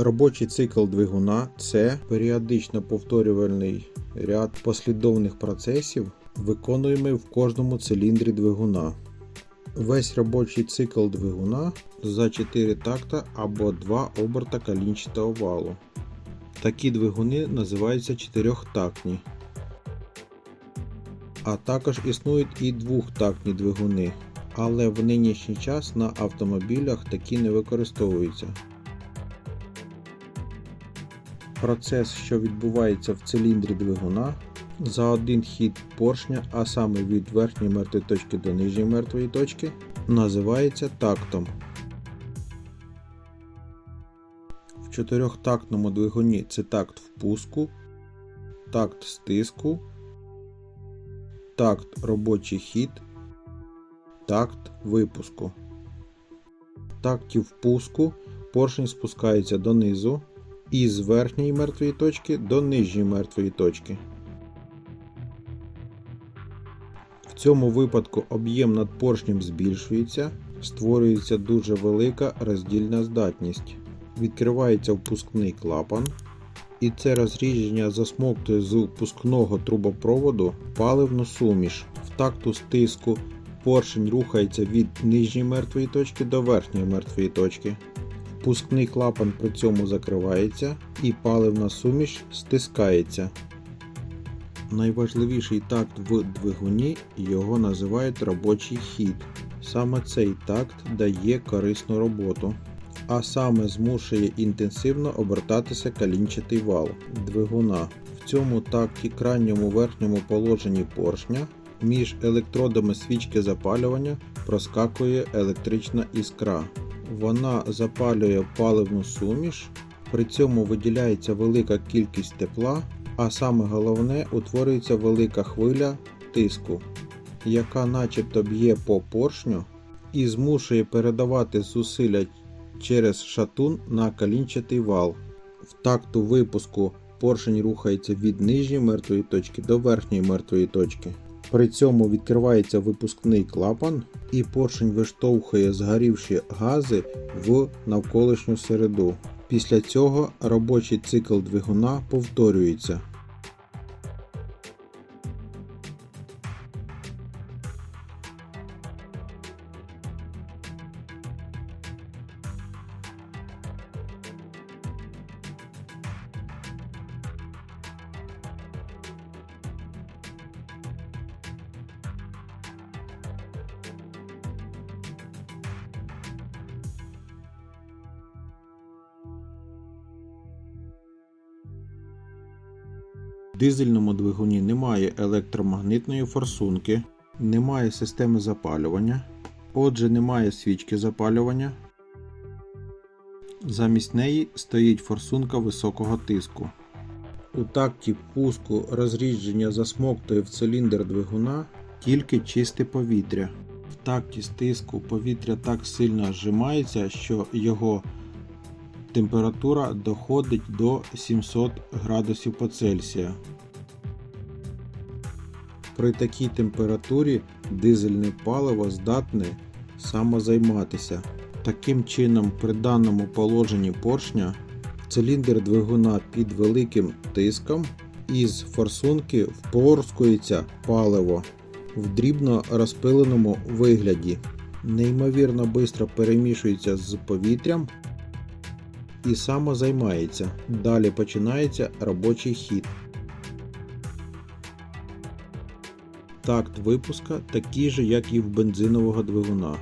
Робочий цикл двигуна це періодично повторювальний ряд послідовних процесів, виконуємий в кожному циліндрі двигуна. Весь робочий цикл двигуна за 4 такта або 2 оберта калінчатого валу. Такі двигуни називаються чотирьохтактні. А також існують і двохтактні двигуни, але в нинішній час на автомобілях такі не використовуються. Процес, що відбувається в циліндрі двигуна, за один хід поршня, а саме від верхньої мертвої точки до нижньої мертвої точки, називається тактом. В чотирьохтактному двигуні це такт впуску, такт стиску, такт робочий хід, такт випуску. В такті впуску поршень спускається донизу із верхньої мертвої точки до нижньої мертвої точки. В цьому випадку об'єм над поршнем збільшується, створюється дуже велика роздільна здатність. Відкривається впускний клапан, і це розрідження засмоктує з впускного трубопроводу паливну суміш. В такту стиску поршень рухається від нижньої мертвої точки до верхньої мертвої точки. Впускний клапан при цьому закривається і паливна суміш стискається. Найважливіший такт в двигуні його називають робочий хід. Саме цей такт дає корисну роботу, а саме змушує інтенсивно обертатися калінчатий вал двигуна. В цьому такті крайньому верхньому положенні поршня між електродами свічки запалювання проскакує електрична іскра. Вона запалює паливну суміш, при цьому виділяється велика кількість тепла, а саме головне утворюється велика хвиля тиску, яка начебто б'є по поршню і змушує передавати зусилля через шатун на калінчатий вал. В такту випуску поршень рухається від нижньої мертвої точки до верхньої мертвої точки. При цьому відкривається випускний клапан і поршень виштовхує згорівші гази в навколишню середу. Після цього робочий цикл двигуна повторюється. Дизельному двигуні немає електромагнитної форсунки, немає системи запалювання, отже, немає свічки запалювання. Замість неї стоїть форсунка високого тиску. У такті пуску розрідження засмоктує в циліндр двигуна тільки чисте повітря. В такті стиску повітря так сильно зжимається, що його температура доходить до 700 градусів по Цельсія. При такій температурі дизельне паливо здатне самозайматися. Таким чином, при даному положенні поршня циліндр двигуна під великим тиском із форсунки впорскується паливо в дрібно розпиленому вигляді. Неймовірно швидко перемішується з повітрям і самозаймається. Далі починається робочий хід. Такт випуска такий же, як і в бензинового двигуна.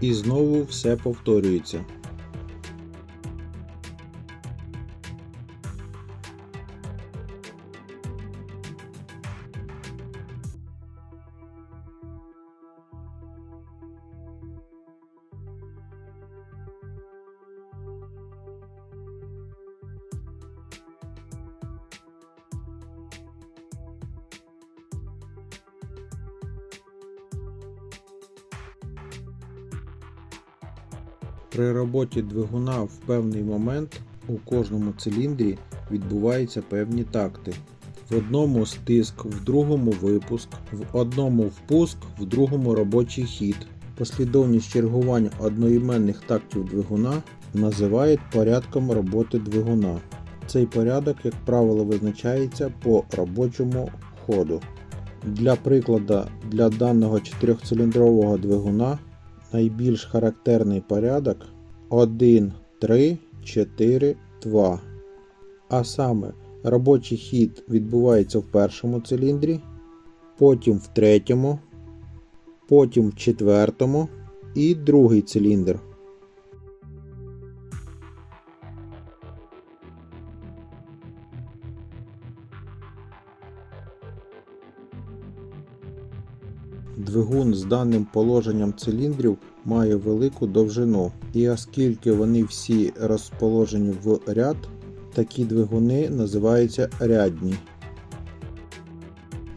І знову все повторюється. При роботі двигуна в певний момент у кожному циліндрі відбуваються певні такти. В одному стиск, в другому випуск, в одному впуск, в другому робочий хід. Послідовність чергування одноіменних тактів двигуна називають порядком роботи двигуна. Цей порядок, як правило, визначається по робочому ходу. Для прикладу, для даного 4-циліндрового двигуна найбільш характерний порядок 1, 3, 4, 2. А саме робочий хід відбувається в першому циліндрі, потім в третьому, потім в четвертому і другий циліндр. Двигун з даним положенням циліндрів має велику довжину, і оскільки вони всі розположені в ряд, такі двигуни називаються рядні.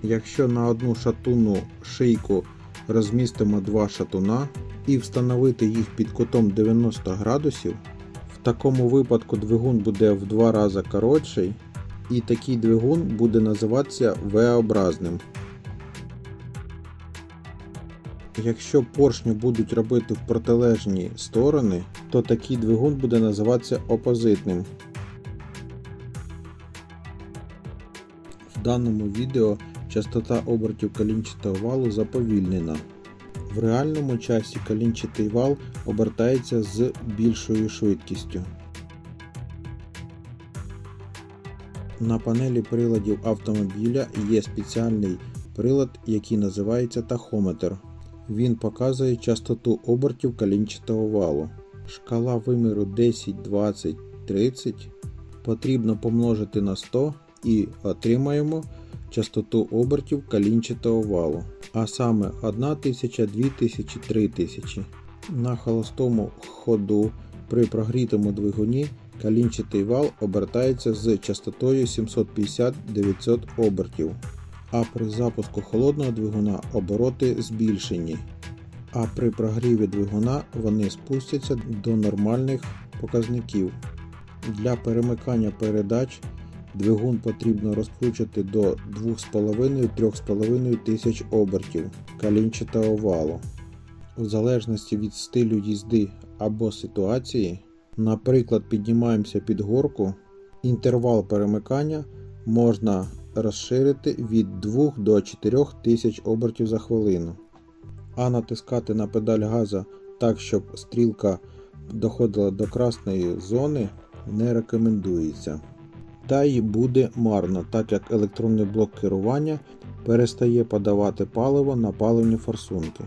Якщо на одну шатунну шийку розмістимо два шатуна і встановити їх під кутом 90 градусів, в такому випадку двигун буде в два рази коротший, і такий двигун буде називатися V-образним. Якщо поршню будуть робити в протилежні сторони, то такий двигун буде називатися опозитним. В даному відео частота обертів калінчатого валу заповільнена. В реальному часі калінчатий вал обертається з більшою швидкістю. На панелі приладів автомобіля є спеціальний прилад, який називається тахометр. Він показує частоту обертів калінчатого валу. Шкала виміру 10, 20, 30 потрібно помножити на 100 і отримаємо частоту обертів калінчатого валу. А саме 1000, 2000, 3000. На холостому ходу при прогрітому двигуні калінчатий вал обертається з частотою 750-900 обертів а при запуску холодного двигуна обороти збільшені, а при прогріві двигуна вони спустяться до нормальних показників. Для перемикання передач двигун потрібно розкручити до 2,5-3,5 тисяч обертів калінчатого валу. У залежності від стилю їзди або ситуації, наприклад, піднімаємося під горку, інтервал перемикання можна розширити від 2 до 4 тисяч обертів за хвилину, а натискати на педаль газа так, щоб стрілка доходила до красної зони, не рекомендується. Та й буде марно, так як електронний блок керування перестає подавати паливо на паливні форсунки.